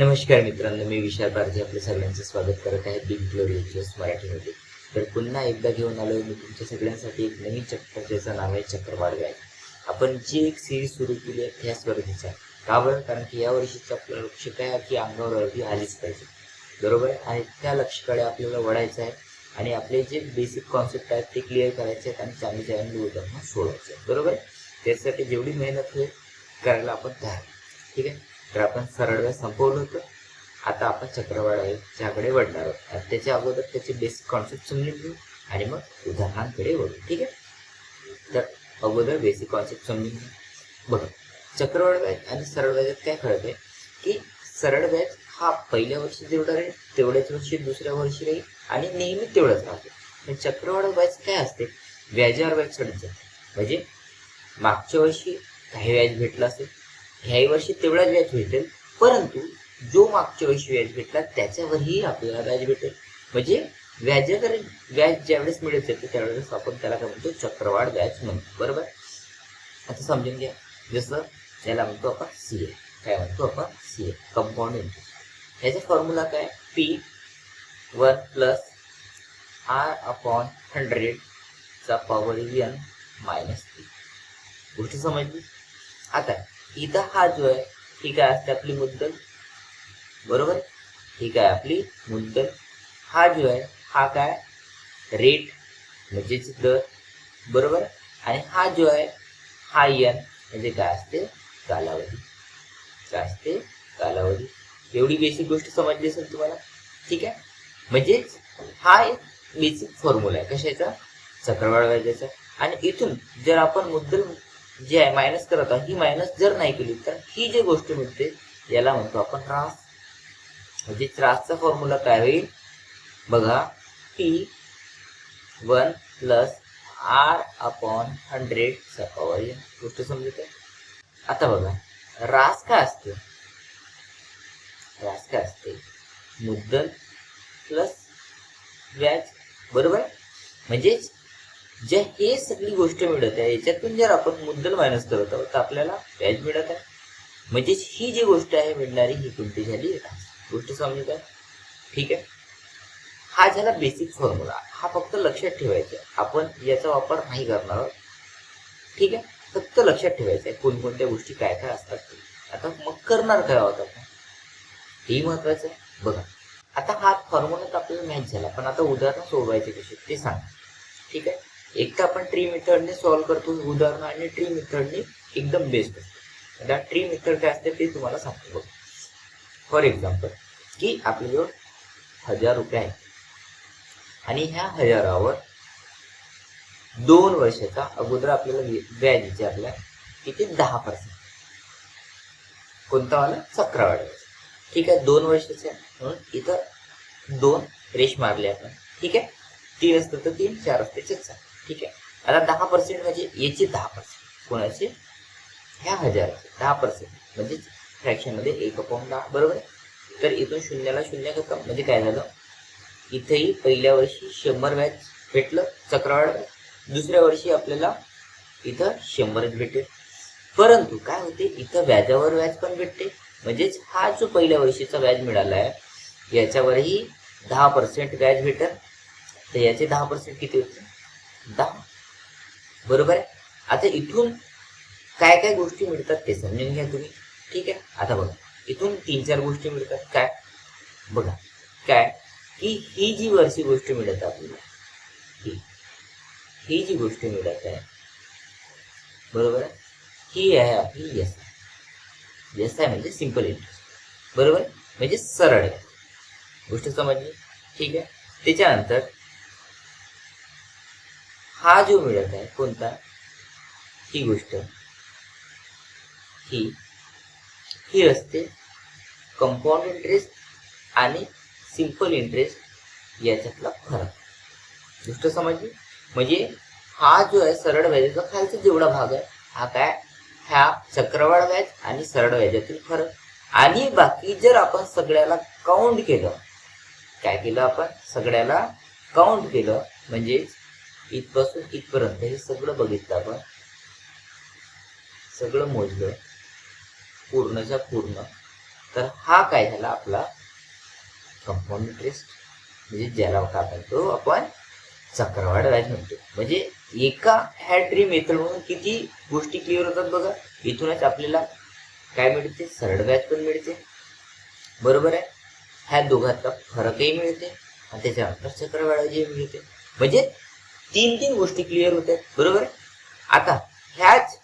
नमस्कार मित्रांनो मी विशाल पारजे आपल्या सगळ्यांचं स्वागत करत आहे बिग ग्लोरियस मराठीमध्ये. तर पुन्हा एकदा घेऊन आलो मी तुमच्या सगळ्यांसाठी एक नवीन चक्कर ज्याचं नाव आहे चक्रवाढ गाय आपण जी एक सिरीज सुरू केली आहे त्या स्पर्धेचा का बरं? कारण की या वर्षीचं आपलं लक्ष काय की अंगावर अगदी आलीच पाहिजे. बरोबर? आहे? आणि त्या लक्ष्याकडे आपल्याला वळायचं आहे आणि आपले जे बेसिक कॉन्सेप्ट आहेत ते क्लिअर करायचे आहेत आणि चांगली चांगली उदाहरणं सोडवायचे आहेत. बरोबर? त्यासाठी जेवढी मेहनत होईल करायला आपण तयार ठीक आहे? तर आपण सरळ व्याज संपवलं होतं. आता आपण चक्रवाढाच्याकडे वळणार आहोत. आणि त्याच्या अगोदर त्याचे बेसिक कॉन्सेप्ट समजून घेऊ आणि मग उदाहरणांकडे वळू. ठीक आहे? तर अगोदर बेसिक कॉन्सेप्ट समजून घेऊ. बघा चक्रवाढ व्याज आणि सरळ व्याजात काय फरक आहे? की सरळ व्याज हा पहिल्या वर्षी जेवढा राहील तेवढ्याच वर्षी दुसऱ्या वर्षी राहील आणि नेहमी तेवढंच राहते. पण चक्रवाढ व्याज काय असते? व्याजावर व्याज चढत जाते. म्हणजे मागच्या वर्षी काही व्याज भेटलं असेल ह्याही वर्षी तेवढाच व्याज भेटेल. परंतु जो मागच्या वर्षी व्याज भेटला त्याच्यावरही आपल्याला व्याज भेटेल. म्हणजे व्याजावर व्याज ज्यावेळेस मिळत जाते त्यावेळेस आपण त्याला काय म्हणतो? चक्रवाढ व्याज म्हणतो. बरोबर? आता समजून घ्या. जसं त्याला म्हणतो आपण सी ए काय म्हणतो आपण? सी ए कंपाऊंड इंटरेस्ट याचा फॉर्म्युला काय? P one plus R upon हंड्रेडचा power N minus P गोष्ट समजली? आता इथं हा जो आहे ही काय असते आपली मुद्दल. बरोबर? ही काय आपली मुद्दल. हा जो आहे हा काय? रेट म्हणजेच दर. बरोबर? आणि हा जो आहे हा यन म्हणजे काय असते? कालावधी. काय असते? कालावधी. एवढी बेसिक गोष्ट समजली असेल तुम्हाला? ठीक आहे? म्हणजेच हा एक बेसिक फॉर्म्युला आहे. कशाचा? चक्रवाढ व्याजाचा. आणि इथून जर आपण मुद्दल जी आहे मायनस करत आहोत ही मायनस जर नाही केली तर ही जी गोष्ट मिळते याला म्हणतो आपण त्रास. म्हणजे त्रासचा फॉर्म्युला काय होईल? बघा P one plus R upon hundred सपावर गोष्ट समजत आहे आता बघा रास काय असते? रास काय असते? मुद्दल प्लस व्याज बरोबर? म्हणजेच जे हे सगळी गोष्ट मिळत आहे याच्यातून जर आपण मुद्दल मायनस करत आहोत तर आपल्याला व्याज मिळत आहे. म्हणजेच ही जी गोष्ट आहे मिळणारी ही कोणती झाली? गोष्ट समजत आहे ठीक आहे. हा झाला बेसिक फॉर्म्युला हा फक्त लक्षात ठेवायचा आहे. आपण याचा वापर नाही करणार आहोत. ठीक आहे? फक्त लक्षात ठेवायचं आहे कोणकोणत्या गोष्टी काय काय असतात. ते. आता मग करणार काय आहोत आपण? हेही महत्वाचं आहे. बघा. आता हा फॉर्म्युला तर आपल्याला मॅच झाला पण आता उदाहरणं सोडवायचे कसे ते सांग. ठीक आहे? एक तर आपण ट्री मेथडने सॉल्व्ह करतो उदाहरणं आणि ट्री मेथडने एकदम बेस्ट असतो आता ट्री मेथड काय असते ते तुम्हाला सांगतो बघ. फॉर एक्झाम्पल की आपल्याजवळ हजार रुपये आहेत. आणि ह्या हजारावर दोन वर्षाचा अगोदर आपल्याला व्याज विचारला की किती? दहा पर्सेंट कोणता वाला? चक्रवाढ व्याज. ठीक आहे दोन वर्षाचे म्हणून इथं दोन रेश मारले आपण. ठीक आहे? तीन असतं तर तीन चार असते चार ठीक आहे? आता दहा पर्सेंट म्हणजे याचे दहा पर्सेंट कोणाचे? ह्या हजाराचे. दहा पर्सेंट म्हणजेच फ्रॅक्शनमध्ये एक अपॉन दहा. बरोबर आहे? तर इथून शून्याला शून्य खतम म्हणजे काय झालं? इथेही पहिल्या वर्षी शंभर व्याज भेटलं. चक्रवाढ. दुसऱ्या वर्षी आपल्याला इथं शंभरच भेटेल. परंतु काय होते? इथं व्याजावर व्याज पण भेटते. म्हणजेच हा जो पहिल्या वर्षीचा व्याज मिळाला आहे याच्यावरही दहा पर्सेंट व्याज भेटेल. तर याचे दहा पर्सेंट किती होते? दहा बरोबर आहे? आता इथून काय काय गोष्टी मिळतात ते समजून घ्या तुम्ही. ठीक आहे? आता बघा. इथून तीन चार गोष्टी मिळतात. काय? बघा. काय? की ही जी वरची गोष्ट मिळत आहे आपल्याला ही ही जी गोष्ट मिळत आहे बरोबर आहे? ही आहे आपली यस. आहे यस आहे म्हणजे सिंपल इंटरेस्ट बरोबर? म्हणजे सरळ. आहे गोष्ट समजली? ठीक आहे? त्याच्यानंतर हा जो मिळत आहे कोणता? ही गोष्ट. ही. ही असते कंपाऊंड इंटरेस्ट आणि सिंपल इंटरेस्ट याच्यातला फरक. गोष्ट समजली? म्हणजे हा जो आहे सरळ व्याजाचा खालचा जेवढा भाग आहे हा काय? ह्या चक्रवाढ व्याज आणि सरळ व्याजातील फरक. आणि बाकी जर आपण सगळ्याला काउंट केलं काय केलं आपण? सगळ्याला काउंट केलं म्हणजे इथपासून इथपर्यंत हे सगळं बघितलं आपण. सगळं मोजलं. पूर्णच्या पूर्ण. तर हा काय झाला आपला? कंपाऊंड इंटरेस्ट म्हणजे ज्याला काय म्हणतो आपण चक्रवाढ व्याज म्हणतो. म्हणजे एका ह्या मेथड म्हणून किती गोष्टी क्लिअर होतात बघा. इथूनच आपल्याला काय मिळते? सरळ व्याज पण मिळते. बरोबर आहे? ह्या दोघांचा फरकही मिळते. आणि त्याच्यानंतर चक्रवाढाची मिळते. म्हणजे तीन तीन गोष्टी क्लिअर होत आहेत बरोबर? आहे आता ह्याच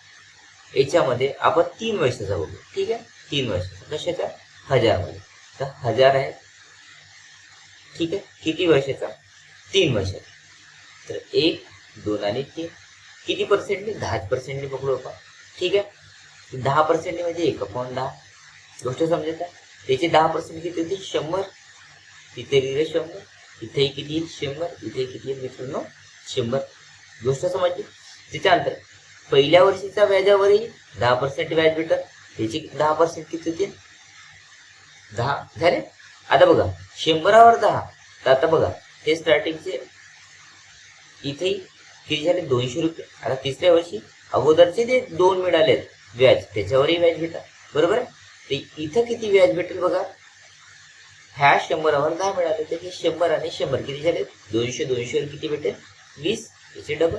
याच्यामध्ये आपण तीन वर्षाचा बघू. ठीक आहे? तीन वर्षाचा कशाचा हजारमध्ये. तर हजार आहे ठीक आहे? किती वर्षाचा तीन वर्षाचा तर एक दोन आणि तीन. किती पर्सेंटने दहाच पर्सेंटने पकडू आपण. ठीक आहे? दहा पर्सेंटनी म्हणजे एक अपॉन दहा. गोष्ट समजत आहे? त्याचे दहा पर्सेंट किती होते शंभर. तिथे लिहिले शंभर. इथेही किती येईल? शंभर. इथे किती येईल मित्रांनो? शंभर. गोष्ट समजली त्याच्यानंतर पहिल्या वर्षीच्या व्याजावरही दहा पर्सेंट व्याज भेटत त्याची दहा पर्सेंट किती होतील दहा. झाले? आता बघा शंभरावर दहा. तर आता बघा हे स्टार्टिंगचे इथेही किती झाले? दोनशे रुपये. आता तिसऱ्या वर्षी अगोदरचे जे दोन मिळालेत व्याज. त्याच्यावरही व्याज भेटा बरोबर आहे? ते इथं किती व्याज भेटेल बघा? ह्या शंभरावर दहा मिळाले. तर हे शंभर आणि शंभर किती झाले? दोनशे दोनशेवर किती भेटेल? वीस याचे डबल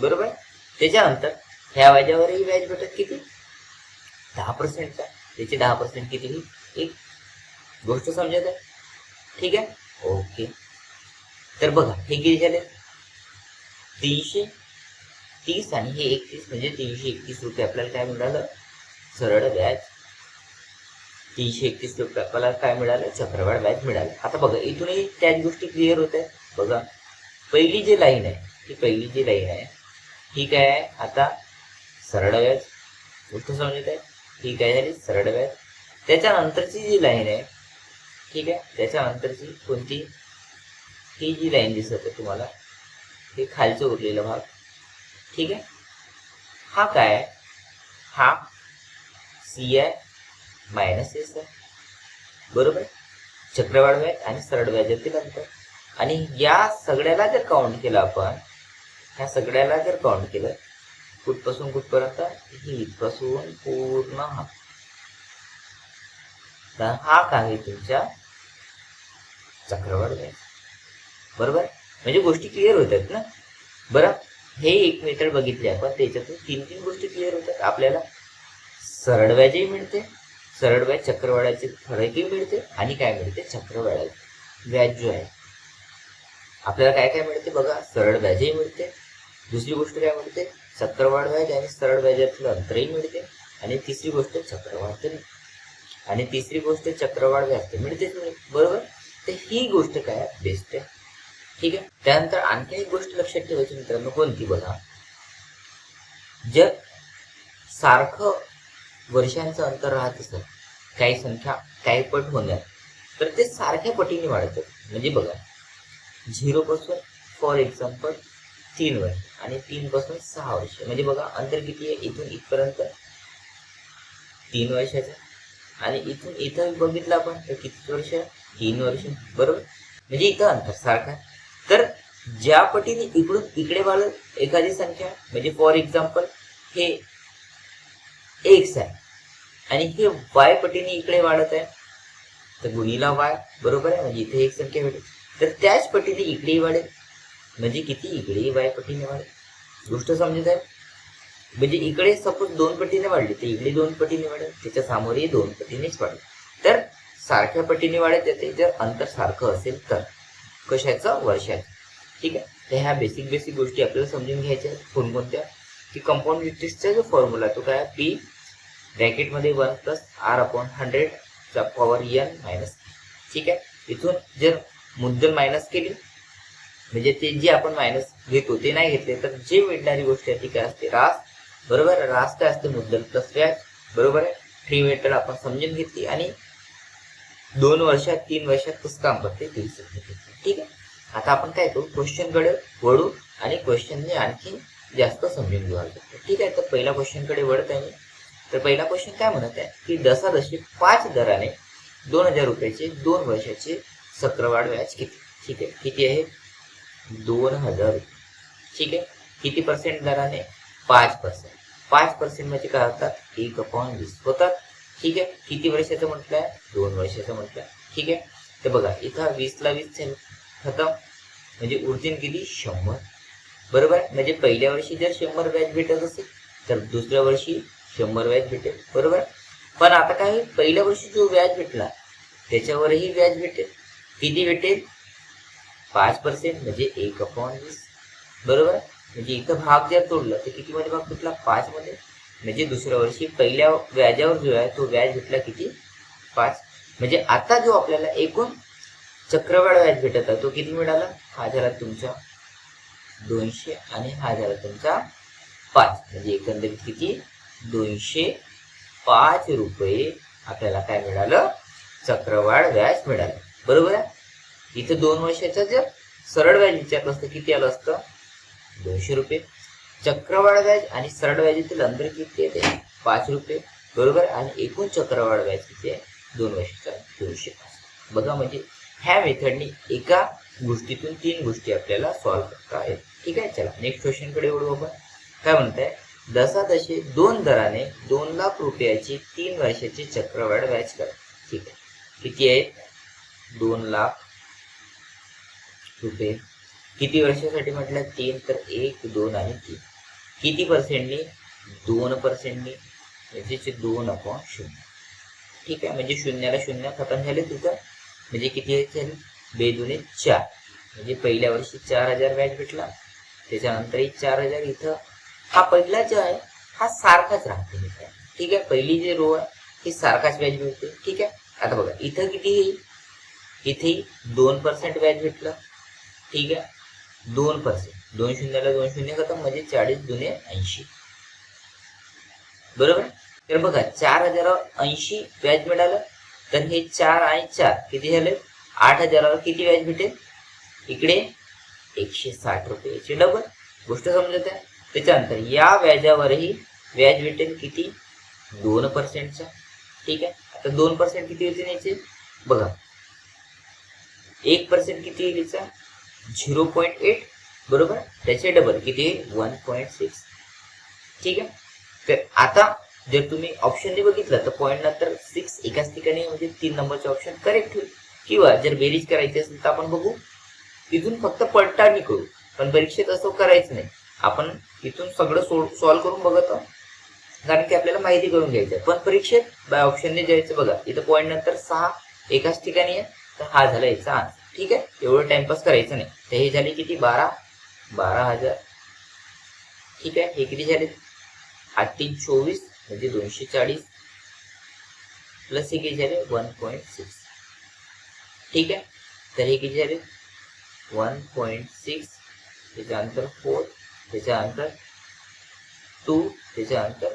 बरोबर? आहे त्याच्यानंतर ह्या व्याजावरही व्याज भेटत किती? दहा पर्सेंटचा त्याचे दहा पर्सेंट किती? ही एक गोष्ट समजत आहे. ठीक आहे? ओके. तर बघा हे किती झाले? तीनशे तीस आणि हे एकतीस म्हणजे तीनशे एकतीस रुपये. आपल्याला काय मिळालं? सरळ व्याज. तीनशे एकतीस रुपये आपल्याला काय मिळालं? चक्रवाढ व्याज मिळालं. आता बघा इथूनही त्याच गोष्टी क्लिअर होत आहेत. बघा पहिली जी लाईन आहे ही पहिली जी लाईन आहे ही काय आहे आता सरळ व्याज गोष्ट समजत आहे ही काय झाली सरळ व्याज. त्याच्यानंतरची जी लाईन आहे ठीक आहे त्याच्यानंतरची कोणती? ही जी लाईन दिसत आहे तुम्हाला हे खालचं उरलेला भाग ठीक आहे? हा काय आहे? हा सी आहे मायनस एस आहे बरोबर? चक्रवाढ व्याज आणि सरळ व्याजातील अंतर. आणि या सगळ्याला जर काउंट केलं आपण ह्या सगळ्याला जर काउंट केलं कुठपासून कुठपर्यंत? ही इथपासून पूर्ण हा. तर हा काय आहे तुमच्या चक्रवाढ बरोबर? म्हणजे गोष्टी क्लिअर होतात ना? बरं? हे एक मेथड बघितली आपण त्याच्यातून तीन तीन गोष्टी क्लिअर होतात. आपल्याला सरळ व्याजही मिळते सरळ व्याज चक्रवाढाचे फरकही मिळते आणि काय मिळते? चक्रवाढ व्याज जो आहे. आपल्याला काय काय मिळते बघा? सरळ व्याजही मिळते. दुसरी गोष्ट काय मिळते? चक्रवाढ व्याज आणि सरळ व्याजातलं अंतरही मिळते आणि तिसरी गोष्ट चक्रवाढ तरी. आणि तिसरी गोष्ट चक्रवाढ व्याज तर मिळतेच मिळते बरोबर? तर ही गोष्ट काय? बेस्ट आहे. ठीक आहे? त्यानंतर आणखी एक गोष्ट लक्षात ठेवायची मित्रांनो. कोणती बघा? जर सारखं वर्षांचं अंतर राहत असेल काही संख्या काही पट होणार तर ते सारख्या पटीने वाढतात म्हणजे बघा झिरोपासून फॉर एक्झाम्पल तीन वर्ष आणि तीनपासून सहा वर्ष. म्हणजे बघा अंतर किती आहे? इथून इथपर्यंत तीन वर्षाचं. आणि इथून इथं बघितलं आपण तर किती वर्ष? तीन वर्ष. बरोबर? म्हणजे इथं अंतर सारखं तर ज्या पटीने इकडून इकडे वाढत एखादी संख्या म्हणजे फॉर एक्झाम्पल हे एक्स आहे. आणि हे वाय पटीने इकडे वाढत आहे. तर गुणीला वाय बरोबर आहे? म्हणजे इथे एक संख्या भेटेल. तर त्याच पटीने इकडेही वाढेल. म्हणजे किती इकडेही वाय पटीने वाढेल? गोष्ट समजत आहे? म्हणजे इकडे सपोज दोन पटीने वाढली तर इकडे दोन पटीने वाढेल त्याच्या समोरही दोन पटीनेच वाढेल. तर सारख्या पटीने वाढत येते जर अंतर सारखं असेल तर. कशाचं? वर्षाचं. ठीक आहे? तर ह्या बेसिक बेसिक गोष्टी आपल्याला समजून घ्यायच्या आहेत. कोणकोणत्या? की कंपाऊंड इंटरेस्टचा जो फॉर्म्युला तो काय? पी ब्रॅकेटमध्ये वन प्लस आर अपॉन हंड्रेडचा पॉवर एन मायनस ठीक आहे? इथून जर मुद्दल मायनस केली. म्हणजे ते जे आपण मायनस घेतो ते नाही घेतले तर जे मिळणारी गोष्ट आहे ती काय असते? रास. बरोबर? रास काय असते? मुद्दल. प्लस व्याज बरोबर आहे? फ्री मेथड आपण समजून घेतली. आणि दोन वर्षात तीन वर्षात कसं काम करते ते ठीक आहे? आता आपण काय करू? क्वेश्चनकडे वळू आणि क्वेश्चनने आणखी जास्त समजून घेऊ शकतो ठीक आहे? तर पहिल्या क्वेश्चनकडे वळत आहे मी. तर पहिला क्वेश्चन काय म्हणत आहे? की दशादशी पाच दराने दोन हजार रुपयाचे दोन वर्षाचे चक्रवाढ व्याज किती? ठीक आहे. किती आहे? दोन हजार. ठीक आहे. किती पर्सेंट दराने? पाच पर्सेंट पाच पर्सेंट म्हणजे काय होतात? एक अपॉन वीस होतात. ठीक आहे. किती वर्षाचं म्हटलंय? दोन वर्षाचं म्हटलंय. ठीक आहे. तर बघा इथं वीसला वीस झालं खतम. म्हणजे उर्जिन किती? शंभर. बरोबर? म्हणजे पहिल्या वर्षी जर शंभर व्याज भेटत असेल तर दुसऱ्या वर्षी शंभर व्याज भेटेल. बरोबर? पण आता काय पहिल्या वर्षी जो व्याज भेटला त्याच्यावरही व्याज भेटेल. किती भेटेल? पाच पर्सेंट म्हणजे एक अपॉन वीस. बरोबर? म्हणजे इथं भाग जर तोडला तर किती मध्ये भाग तुटला? पाच मध्ये म्हणजे दुसऱ्या वर्षी पहिल्या व्याजावर जो आहे तो व्याज भेटला किती? पाच. म्हणजे आता जो आपल्याला एकूण चक्रवाढ व्याज भेटत आहे तो किती मिळाला? हा झाला तुमचा दोनशे आणि हा झाला तुमचा पाच. म्हणजे एकंदरीत किती? दोनशे पाच रुपये आपल्याला काय मिळालं? चक्रवाढ व्याज मिळालं. बरोबर आहे? इथं दोन वर्षाचं जर सरळ व्याज विचारलं असतं किती आलं असतं? दोनशे रुपये. चक्रवाढ व्याज आणि सरळ व्याजातील अंतर किती येते पाच रुपये. बरोबर? आणि एकूण चक्रवाढ व्याज किती आहे? दोन वर्षाचा दोनशे पाच. बघा म्हणजे ह्या मेथडनी एका गोष्टीतून तीन गोष्टी आपल्याला सॉल्व्ह करता आहेत ठीक आहे? चला नेक्स्ट क्वेश्चनकडे वळू आपण. काय म्हणताय? दसादशे दोन दराने दोन लाख रुपयाची तीन वर्षाची चक्रवाढ व्याज करा. ठीक आहे. किती आहे? दोन लाख रुपये. किती वर्षासाठी म्हटलं? तीन तर एक दोन आणि तीन. किती पर्सेंटनी दोन पर्सेंटनी म्हणजे दोन अपॉन शून्य. ठीक आहे म्हणजे शून्याला शून्य खतम झाले तुझं. म्हणजे किती झाले? बेदुने चार. म्हणजे पहिल्या वर्षी चार हजार व्याज भेटला. त्याच्यानंतरही चार हजार इथं. हा पहिला जो आहे हा सारखाच राहते ठीक आहे पहिली जे रो आहे ही सारखाच व्याज मिळते. ठीक आहे आता बघा इथं किती येईल? इथेही दोन पर्सेंट व्याज भेटलं. ठीक आहे? दोन पर्सेंट दोन शून्याला दोन शून्य खतम म्हणजे चाळीस दुने ऐंशी. बरोबर? तर बघा चार हजारावर ऐंशी व्याज मिळालं. तर हे चार आणि चार किती झाले? आठ हजारावर किती व्याज भेटेल? इकडे एकशे साठ रुपये डबल गोष्ट समजत आहे? त्याच्यानंतर या व्याजावरही व्याज भेटेल किती? दोन पर्सेंटचा ठीक आहे? आता दोन पर्सेंट किती होते न्यायचे बघा एक पर्सेंट किती येईल याचा झिरो पॉईंट एट बरोबर? त्याचे डबल किती वन पॉईंट सिक्स ठीक आहे? तर आता जर तुम्ही ऑप्शनने बघितलं तर पॉईंट नंतर सिक्स एकाच ठिकाणी म्हणजे तीन नंबरचे ऑप्शन करेक्ट होईल. किंवा जर बेरीज करायची असेल तर आपण बघू. तिथून फक्त पडताळणी करू. पण परीक्षेत असं करायचं नाही. आपण इथून सगळं सॉल्व्ह करून बघत आहोत. कारण की आपल्याला माहिती करून घ्यायचं आहे. पण परीक्षेत बाय ऑप्शनने जायचं बघा. इथं पॉईंट नंतर सहा एकाच ठिकाणी आहे. तर हा झाला याचा आन्सर. ठीक आहे? एवढं टाइमपास करायचं नाही. तर हे झाले किती? बारा? बारा हजार. ठीक आहे? हे किती झाले? आठ तीन चोवीस म्हणजे दोनशे चाळीस. प्लस हे किती झाले? वन पॉईंट सिक्स ठीक आहे? तर हे किती झाले? वन पॉईंट सिक्स त्याच्यानंतर फोर त्याच्यानंतर टू त्याच्यानंतर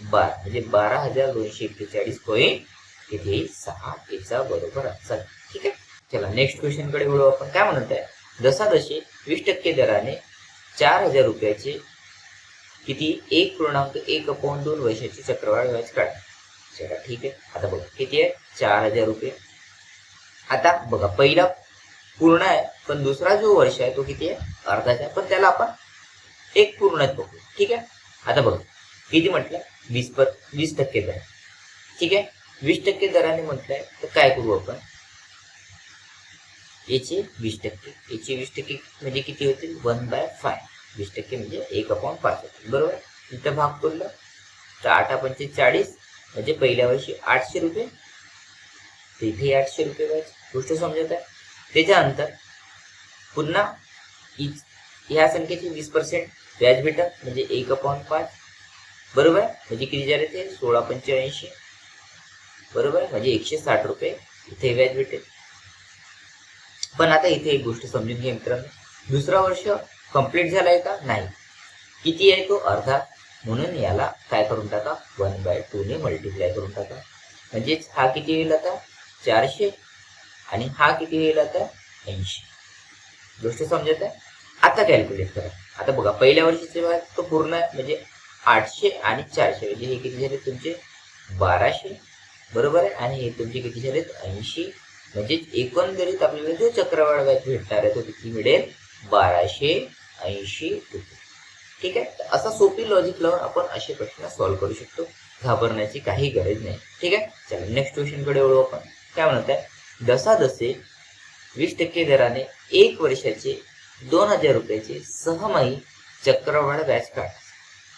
बारा. म्हणजे बारा हजार दोनशे एक्केचाळीस पॉईंट इथे सहा एचा बरोबर असेल ठीक आहे? चला नेक्स्ट क्वेश्चनकडे वळू आपण. काय म्हणत आहे? जसा जसे वीस टक्के दराने चार हजार रुपयाचे किती? एक पूर्णांक एक अपॉन दोन वर्षाची चक्रवाढ व्याज काढ. चला ठीक आहे. आता बघा किती आहे? चार हजार रुपये. आता बघा पहिला पूर्ण आहे पण दुसरा जो वर्ष आहे तो किती आहे? अर्धाचा आहे. पण त्याला आपण एक पूर्णच बघू. ठीक आहे? आता बघा किती म्हटलं? वीस पर वीस टक्के दर. ठीक आहे? वीस टक्के दराने म्हटलंय तर काय करू आपण? याचे वीस टक्के. याचे वीस टक्के म्हणजे किती होतील वन बाय फाय. वीस टक्के म्हणजे एक अपॉन पाच होतील बरोबर? इथं भाग पडलं. तर आठ पंचे चाळीस म्हणजे पहिल्या वर्षी आठशे रुपये. तर इथे आठशे रुपये व्हायचे. गोष्ट समजत आहे? त्याच्यानंतर पुन्हा इ- ह्या संख्येचे वीस पर्सेंट व्याज भेटत म्हणजे एक अपॉन पाच. बरोबर? म्हणजे किती झाले ते? सोळा पंच्याऐंशी. बरोबर? आहे म्हणजे एकशे साठ रुपये इथे व्याज भेटेल. पण आता इथे एक गोष्ट समजून घ्या मित्रांनो. दुसरा वर्ष कंप्लीट झालाय का? नाही. किती आहे तो? अर्धा. म्हणून याला काय करून टाका? वन बाय टूने मल्टिप्लाय करून टाका. म्हणजेच हा किती येईल आता? चारशे. आणि हा किती येईल आता? ऐंशी. गोष्ट समजत आहे? आता कॅल्क्युलेट करा. आता बघा पहिल्या वर्षीचे व्याज तो पूर्ण आहे, म्हणजे आठशे आणि चारशे. म्हणजे हे किती झाले? तुमचे बाराशे. बरोबर आहे? आणि तुमचे किती झाले ऐंशी. म्हणजे एकंदरीत आपल्याला जो चक्रवाढ व्याज भेटणार आहे? तो किती मिळेल? बाराशे ऐंशी रुपये. ठीक आहे? असा सोपी लॉजिक लावून आपण असे प्रश्न सॉल्व्ह करू शकतो. घाबरण्याची काही गरज नाही. ठीक आहे? चला नेक्स्ट क्वेश्चनकडे वळू आपण. काय म्हणत आहे? दसादसे वीस टक्के दराने एक वर्षाचे दोन हजार रुपयाचे सहमाही चक्रवाढ व्याज काढ.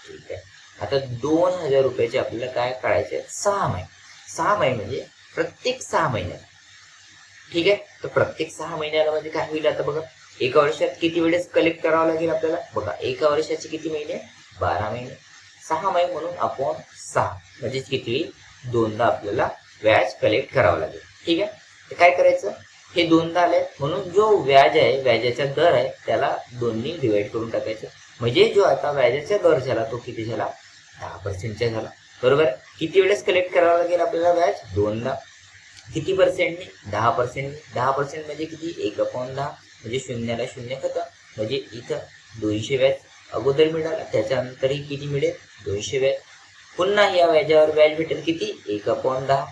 ठीक आहे? आता दोन हजार रुपयाचे आपल्याला काय काढायचे सहा महिने सहा महिने म्हणजे प्रत्येक सहा महिन्याला ठीक आहे? तर प्रत्येक सहा महिन्याला म्हणजे काय होईल आता बघा? एका वर्षात किती वेळेस कलेक्ट करावं लागेल आपल्याला? बघा एका वर्षाचे किती महिने? बारा महिने. सहा महिने म्हणून आपण सहा. म्हणजेच किती? होईल दोनदा आपल्याला व्याज कलेक्ट करावं लागेल. ठीक आहे? तर काय करायचं? हे दोनदा आले म्हणून जो व्याज आहे व्याजाचा दर आहे त्याला दोन्ही डिवाइड करून टाकायचं. म्हणजे जो आता व्याजाचा दर झाला तो किती झाला? दहा पर्सेंटचा झाला. बरोबर? किती वेळेस कलेक्ट करावं लागेल आपल्याला व्याज? दोनदा. किती पर्सेंटने दहा पर्सेंट दहा पर्सेंट म्हणजे किती? एक अपॉन दहा. म्हणजे शून्याला शून्य खतं. म्हणजे इथं दोनशे व्याज अगोदर मिळाला. त्याच्यानंतरही किती मिळेल? दोनशे व्याज. पुन्हा या व्याजावर व्याज भेटेल किती? एक अपॉन दहा.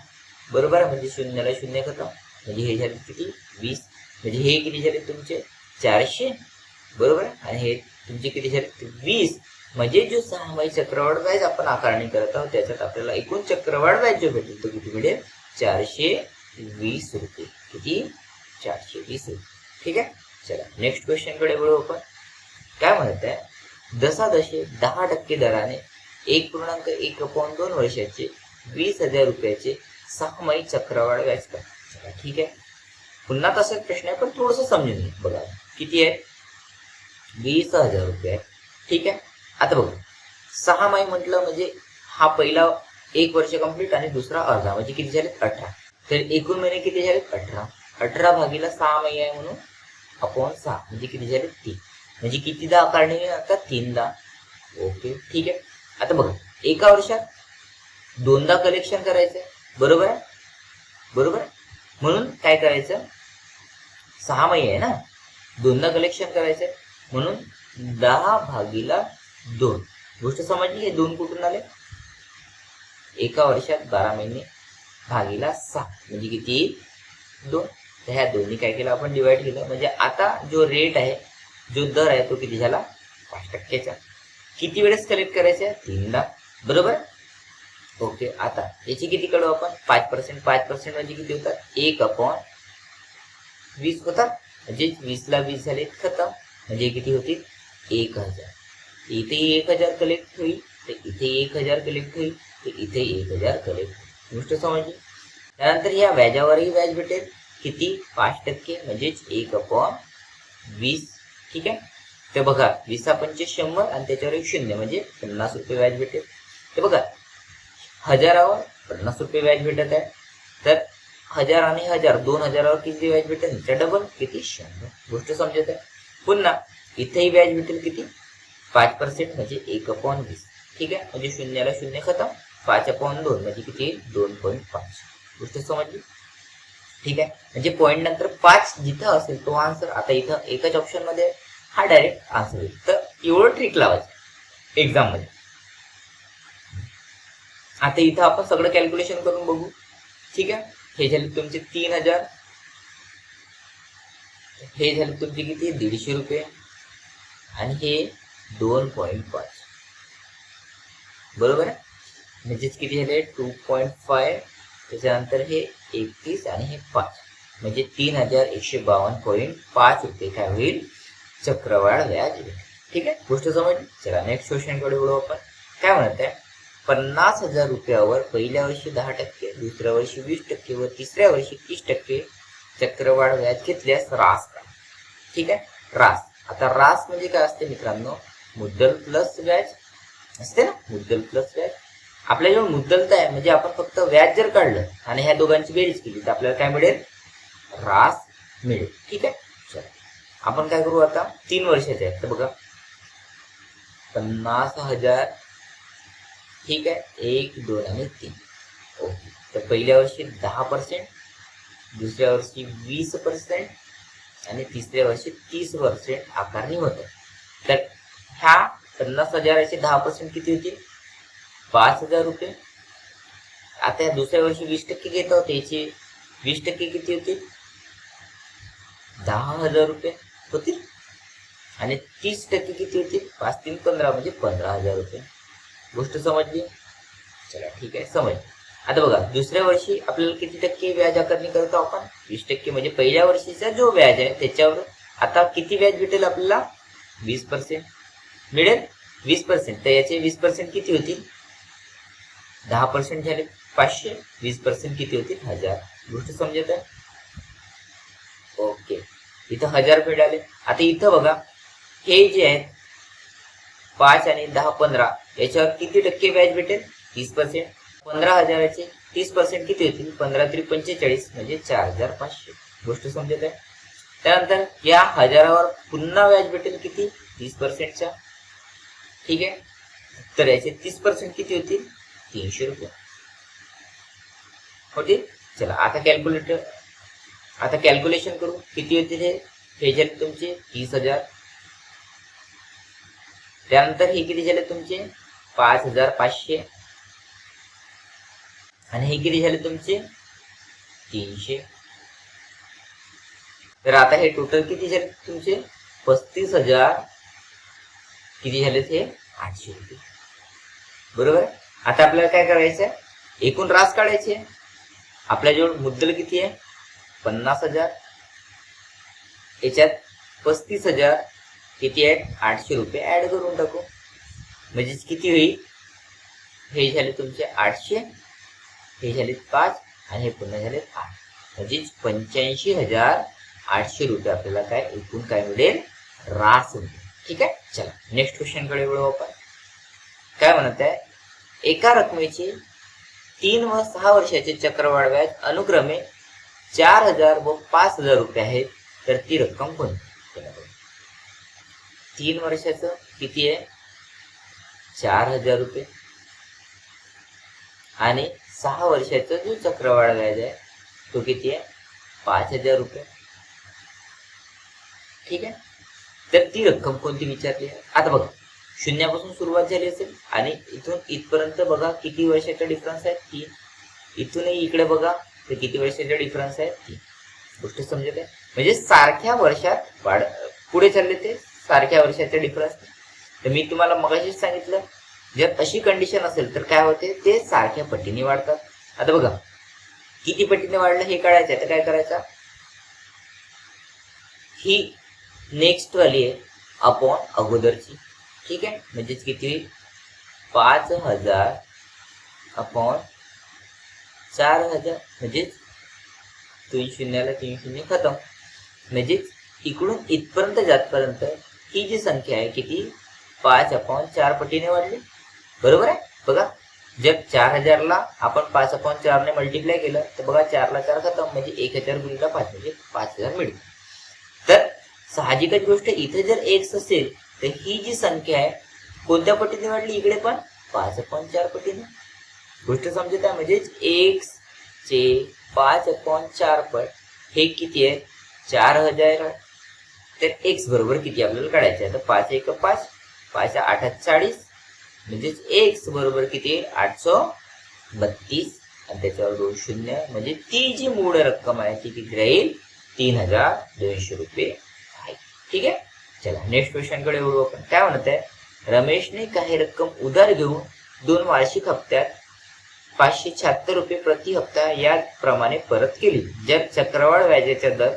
बरोबर? म्हणजे शून्याला शून्य खतं. म्हणजे हे झाले किती? वीस. म्हणजे हे किती झाले तुमचे? चारशे. बरोबर? आणि हे तुमचे किती झाले? वीस. म्हणजे जो सहामाही चक्रवाढ व्याज आपण आकारणी करत आहोत त्याच्यात आपल्याला एकूण चक्रवाढ व्याज जो भेटेल. तो किती मिळेल चारशे वीस रुपये. किती? चारशे वीस रुपये. ठीक आहे? चला नेक्स्ट क्वेश्चनकडे वळू आपण. काय म्हणत आहे? दशादशे दहा टक्के दराने एक पूर्णांक एक पॉईंट दोन वर्षाचे वीस हजार रुपयाचे सहामाही चक्रवाढ व्याज का? चला ठीक आहे. पुन्हा तसाच प्रश्न आहे पण थोडस समजून घे बघा किती आहे? वीस हजार रुपये आहे. ठीक आहे? आता बघू. सहा मै म्हटलं म्हणजे हा पहिला एक वर्ष कंप्लीट आणि दुसरा अर्धा. म्हणजे किती झाले? अठरा. तर एकूण महिने किती झाले? अठरा. अठरा भागीला सहा महिने आहे म्हणून अपॉन सहा. म्हणजे किती झाले? तीन. म्हणजे कितीदा आकारणी आता तीनदा. ओके ठीक आहे. आता बघा. एका वर्षात दोनदा कलेक्शन करायचं बरोबर आहे? बरोबर आहे? म्हणून काय करायचं? सहा महिने आहे ना? दोनदा कलेक्शन करायचं म्हणून दहा भागीला दोन. गोष्ट समजली हे दोन कुठून आले? एका वर्षात बारा महिने भागीला सहा. म्हणजे किती? दोन. तर ह्या दोन्ही काय केलं? आपण डिवाइड केलं. म्हणजे आता जो रेट आहे जो दर आहे तो किती झाला? पाच टक्क्याचा. किती वेळेस कलेक्ट करायचा? तीनदा. बरोबर? ओके. आता याची किती काढू आपण? पाच पर्सेंट पाच पर्सेंट म्हणजे किती होतात? एक अपॉन वीस होतात. म्हणजे वीसला वीस झाले खतम. म्हणजे किती होतील? एक हजार. इथे एक हजार कलेक्ट होईल तर इथे एक हजार कलेक्ट होईल तर इथे एक हजार कलेक्ट होईल. गोष्ट समजली त्यानंतर या व्याजावरही व्याज भेटेल. किती? पाच टक्के म्हणजेच एक अपॉन वीस. ठीक आहे? तर बघा वीसा पंचे शंभर आणि त्याच्यावर एक शून्य म्हणजे पन्नास रुपये व्याज भेटेल. तर बघा हजारावर पन्नास रुपये व्याज भेटत आहे. तर हजार आणि हजार दोन हजारावर किती व्याज भेटेल? तर डबल किती? शंभर. गोष्ट समजत आहे. पुन्हा इथेही व्याज भेटेल किती? पाच पर्सेंट म्हणजे एक अपॉन वीस. ठीक आहे? म्हणजे शून्याला शून्य खतम पाच अपॉन दोन म्हणजे किती? दोन पॉईंट पाच. गोष्ट समजली? ठीक आहे? म्हणजे पॉईंट नंतर पाच जिथं असेल तो आन्सर आता इथं एकच ऑप्शनमध्ये हा डायरेक्ट आन्सर होईल. तर एवढं ट्रिक लावायचं एक्झाममध्ये. आता इथं आपण सगळं कॅल्क्युलेशन करून बघू. ठीक आहे? हे झाले तुमचे तीन हजार. हे झाले तुमचे किती? दीडशे रुपये. आणि हे दोन पॉईंट पाच. बरोबर आहे? म्हणजेच किती झाले टू पॉईंट फाय त्याच्यानंतर हे एकतीस आणि हे पाच. म्हणजे तीन हजार एकशे बावन्न पॉईंट पाच रुपये काय होईल? चक्रवाढ व्याज ठीक आहे? गोष्ट समजली? चला नेक्स्ट क्वेश्चनकडे वळू आपण. काय म्हणत आहे? पन्नास हजार रुपयावर पहिल्या वर्षी दहा टक्के दुसऱ्या वर्षी वीस टक्के व तिसऱ्या वर्षी तीस टक्के चक्रवाढ व्याज घेतल्यास रास काय ठीक आहे? रास आता रास म्हणजे काय असते मित्रांनो? मुद्दल प्लस व्याज. असते ना? मुद्दल प्लस व्याज. आपल्याजवळ जेव्हा मुद्दलता आहे म्हणजे आपण फक्त व्याज जर काढलं आणि ह्या दोघांची बेरीज केली तर आपल्याला काय मिळेल? रास मिळेल. ठीक आहे? चला. आपण काय करू आता? तीन वर्षाचे आहेत. तर बघा. पन्नास हजार. ठीक आहे? एक दोन आणि तीन. ओके. तर पहिल्या वर्षी दहा पर्सेंट दुसऱ्या वर्षी वीस पर्सेंट आणि तिसऱ्या वर्षी तीस पर्सेंट आकारणी होते. तर ह्या पन्नास हजाराचे दहा पर्सेंट किती होतील पाच हजार रुपये. आता या दुसऱ्या वर्षी वीस टक्के घेत आहोत याचे. वीस टक्के किती होतील दहा हजार रुपये होतील. आणि तीस टक्के किती होतील पाच तीन पंधरा म्हणजे पंधरा हजार रुपये. गोष्ट समजली? चला ठीक आहे समज आता बघा दुसऱ्या वर्षी आपल्याला किती टक्के व्याज आकारणी करतो आपण? वीस टक्के म्हणजे पहिल्या वर्षीचा जो व्याज आहे त्याच्यावर आता किती व्याज भेटेल आपल्याला? वीस पर्सेंट मिळेल वीस पर्सेंट तर याचे वीस पर्सेंट किती होतील दहा पर्सेंट झाले पाचशे वीस पर्सेंट किती होतील हजार. गोष्ट समजत आहे? ओके. इथं हजार मिळाले आता इथं बघा हे जे आहेत पाच आणि दहा पंधरा याच्यावर किती टक्के व्याज भेटेल? तीस पर्सेंट पंधरा हजाराचे तीस पर्सेंट किती होतील? पंधरा तरी पंचेचाळीस म्हणजे चार हजार पाचशे. गोष्ट समजत आहे? त्यानंतर या हजारावर पुन्हा व्याज भेटेल किती? तीस पर्सेंटच्या ठीक आहे? तर याचे तीस पर्सेंट किती होतील तीनशे रुपये. होतील चला आता कॅल्क्युलेटर आता कॅल्क्युलेशन करू. किती होतील हे? हे झाले तुमचे तीस हजार. त्यानंतर हे किती झाले तुमचे? पाच हजार पाचशे. आणि हे किती झाले तुमचे? तीनशे. तर आता हे टोटल किती झाले तुमचे? पस्तीस हजार. किती झाले ते आठशे रुपये. बरोबर? आता आपल्याला काय करायचं आहे एकूण रास काढायचे आहे. आपल्याजवळ मुद्दल किती आहे? पन्नास हजार. याच्यात पस्तीस हजार किती आहेत? आठशे रुपये ऍड करून टाकू. म्हणजेच किती होईल? हे झाले तुमचे आठशे हे झाले पाच आणि हे पुन्हा झाले आठ. म्हणजेच पंच्याऐंशी हजार आठशे रुपये आपल्याला काय एकूण काय मिळेल? रास मिळेल ठीक आहे? चला नेक्स्ट क्वेश्चनकडे वळू आपण. काय म्हणत आहे? एका रकमेचे तीन व सहा वर्षाचे चक्रवाढ व्याज अनुक्रमे चार हजार व पाच हजार रुपये आहेत तर ती रक्कम कोणती? तीन वर्षाचं किती आहे? चार हजार रुपये. आणि सहा वर्षाचा जो चक्रवाढ व्याज आहे तो किती आहे? पाच हजार रुपये. ठीक आहे? तर ती रक्कम कोणती विचारली? आहे आता बघा शून्यापासून सुरुवात झाली असेल आणि इथून इथपर्यंत बघा किती वर्षाचा डिफरन्स आहे? तीन. इथूनही इकडे बघा तर किती वर्षाचा डिफरन्स आहे? तीन. गोष्ट समजत आहे म्हणजे सारख्या वर्षात वाढ पुढे चालले ते सारख्या वर्षाचे डिफरन्स तर मी तुम्हाला मगाशीच सांगितलं जर अशी कंडिशन असेल तर काय होते? ते सारख्या पटीने वाढतात. आता बघा किती पटीने वाढलं हे कळायचं आहे तर काय करायचं? ही नेक्स्ट वाली आहे अपॉन अगोदरची. ठीक आहे? म्हणजेच किती? होईल पाच हजार अपॉन चार हजार. म्हणजेच तीन शून्याला तीन शून्य खतम. म्हणजेच इकडून इथपर्यंत जातपर्यंत ही जी संख्या आहे किती? पाच अपॉन चार पटीने वाढली. बरोबर आहे? बघा जर चार हजारला आपण पाच अपॉन चारने मल्टिप्लाय केलं तर बघा चारला चार खतम. म्हणजे एक हजार गुणिला पाच म्हणजे पाच हजार मिळेल. तर साहजिकच गोष्ट इथे जर एक्स असेल तर ही जी संख्या आहे कोणत्या पटीने वाढली इकडे पण? पाच अपॉन चार पटीने. गोष्ट समजत आहे म्हणजेच एक्स चे पाच अपॉन चार पट हे किती आहे? चार हजार तर एक्स बरोबर किती आपल्याला काढायचे आहे? तर पाच एक पाच पाच आठ चाळीस. म्हणजेच एक्स बरोबर किती? आहे आठशे बत्तीस. आणि त्याच्यावर दोन शून्य म्हणजे ती जी मूळ रक्कम आहे ती किती राहील? तीन हजार दोनशे रुपये. ठीक आहे? चला नेक्स्ट क्वेश्चनकडे वळू आपण. काय म्हणत? आहे रमेशने काही रक्कम उधार घेऊन दोन वार्षिक हप्त्यात पाचशे शहात्तर रुपये प्रति हप्ता याप्रमाणे परत केली. जर चक्रवाढ व्याजाचा दर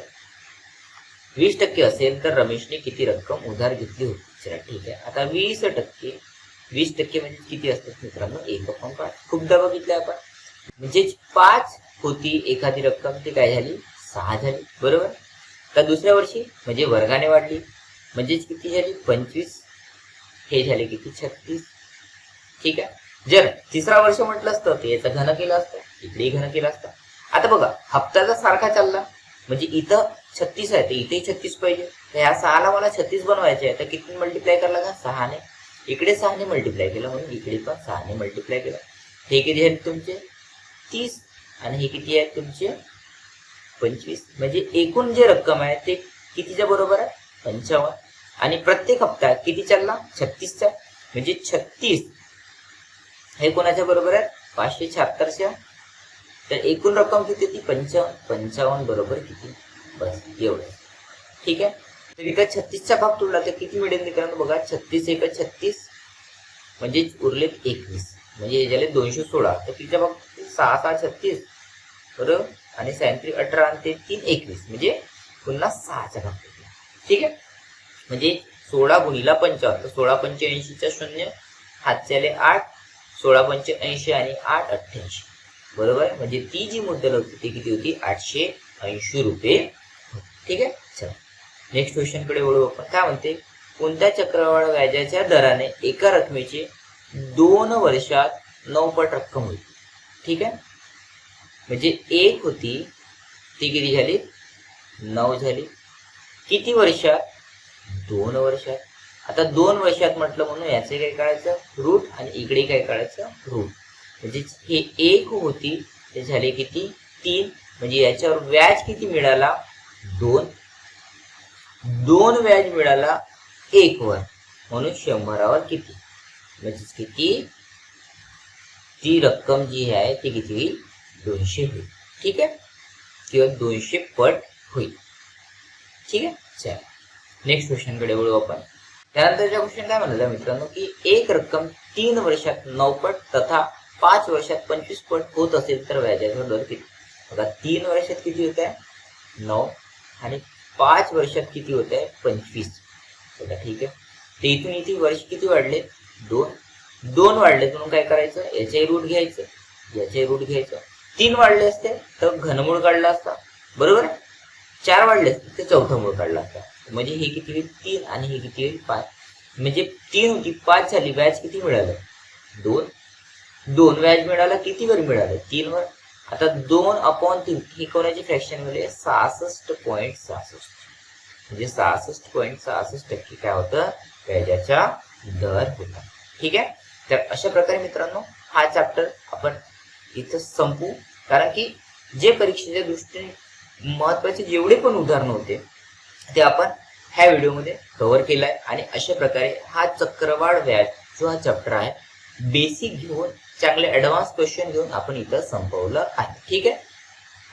वीस टक्के असेल तर रमेशने किती रक्कम उधार घेतली होती? चला ठीक आहे. आता वीस टक्के वीस टक्के म्हणजे किती असतात मित्रांनो? एक अपॉन पाच. खूपदा बघितलं आपण. म्हणजेच पाच होती एखादी रक्कम ती काय झाली? सहा झाली. बरोबर? तर दुसऱ्या वर्षी? म्हणजे वर्गाने वाढली. म्हणजेच किती झाली? पंचवीस. हे झाले किती? छत्तीस. ठीक आहे? जर तिसरा वर्ष म्हटलं असतं तर याचा घन केलं असतं. इकडेही घन केलं असतं. आता बघा हप्त्याचा सारखा चालला म्हणजे इथं छत्तीस आहे तर इथेही छत्तीस पाहिजे. तर ह्या सहाला मला छत्तीस बनवायचे आहे तर किती मल्टिप्लाय करायला का सहाने. इकडे सहाने मल्टिप्लाय केलं म्हणून इकडे पण सहाने मल्टिप्लाय केलं. हे किती आहेत तुमचे? तीस. आणि हे किती आहेत तुमचे? पंचवीस. म्हणजे एकूण जे रक्कम आहे ते कितीच्या बरोबर आहे? पंचावन्न. आणि प्रत्येक हप्ता किती चालला छत्तीसचा म्हणजे छत्तीस हे कोणाच्या बरोबर आहे? पाचशे शहात्तरच्या. तर एकूण रक्कम किती ती पंचावन्न. पंचावन्न बरोबर किती? बस एवढं. ठीक आहे? तर इकडे छत्तीसचा भाग तोडला तर किती मिळेल मित्रांनो? बघा छत्तीस एक छत्तीस. म्हणजे उरलेत एकवीस. म्हणजे हे दोनशे सोळा. तर तिच्या भाग सहा सहा छत्तीस. बरोबर आणि सायंत्री अठरा आणि ते तीन एकवीस म्हणजे पुन्हा सहाच्या बाबतीत. ठीक आहे? म्हणजे सोळा गुणीला पंचावन्न सोळा पंच्याऐंशीच्या शून्य हातच्याले आठ सोळा पंच्याऐंशी आणि आठ अठ्ठ्याऐंशी. बरोबर? आहे म्हणजे ती जी मुद्दल होती ती किती होती? आठशे ऐंशी रुपये. ठीक आहे? चला. नेक्स्ट क्वेश्चनकडे वळू आपण. काय म्हणते? कोणत्या चक्रवाढ व्याजाच्या दराने एका रकमेची दोन वर्षात नऊ पट रक्कम होईल? ठीक आहे? म्हणजे एक होती ती किती झाली? नऊ झाली. किती वर्षात? दोन वर्षात. आता दोन वर्षात म्हटलं म्हणून याचे काय काढायचं रूट आणि इकडे काय काढायचं रूट. म्हणजे हे एक होती ते झाले किती? तीन. म्हणजे याच्यावर व्याज किती मिळाला? दोन. दोन व्याज मिळाला एक वर. म्हणून शंभरावर किती? म्हणजेच किती? ती रक्कम जी आहे ती किती? होईल दोनशे होईल. ठीक आहे? किंवा दोनशे पट होईल. ठीक आहे? चला. नेक्स्ट क्वेश्चनकडे वळू आपण. त्यानंतरच्या क्वेश्चन काय म्हणलं मित्रांनो की एक रक्कम तीन वर्षात नऊ पट तथा पाच वर्षात पंचवीस पट होत असेल तर व्याजाचा दर किती? बघा तीन वर्षात किती होत आहे नऊ. आणि पाच वर्षात किती होत आहे पंचवीस. बघा ठीक आहे? तर इथून इथे वर्ष किती वाढले? दोन. दोन वाढले म्हणून काय करायचं? याचे रूट घ्यायचं. याचे रूट घ्यायचं. तीन वाढले असते तर घनमूळ काढला असता. बरोबर? चार वाढले असते तर चौथं मूळ काढला असता. म्हणजे हे किती होईल? तीन आणि हे किती होईल? पाच. म्हणजे तीन होती पाच झाली व्याज किती मिळालं? दोन. दोन व्याज मिळालं किती वर मिळालं? तीन वर. आता दोन अपॉन तीन हे कोणाची फ्रॅक्शन मिळेल सहासष्ट पॉईंट सहासष्ट. म्हणजे सहासष्ट पॉईंट सहासष्ट टक्के काय होतं? व्याजाचा दर होता. ठीक आहे? तर अशा प्रकारे मित्रांनो हा चॅप्टर आपण इथं संपू. कारण की जे परीक्षेच्या दृष्टीने महत्त्वाचे जेवढे पण उदाहरणं होते ते आपण ह्या व्हिडिओमध्ये कव्हर आहे आणि अशा प्रकारे हा चक्रवाढ व्याज जो हा चॅप्टर आहे बेसिक घेऊन चांगले ॲडव्हान्स क्वेश्चन घेऊन आपण इथं संपवलं आहे. ठीक आहे?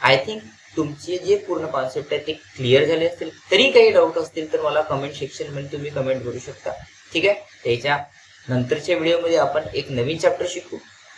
आय थिंक तुमचे जे पूर्ण कॉन्सेप्ट आहे ते क्लिअर झाले असतील. तरी काही डाऊट असतील तर मला कमेंट सेक्शनमध्ये तुम्ही कमेंट करू शकता. ठीक आहे? त्याच्या नंतरच्या व्हिडिओमध्ये आपण एक नवीन चॅप्टर शिकू.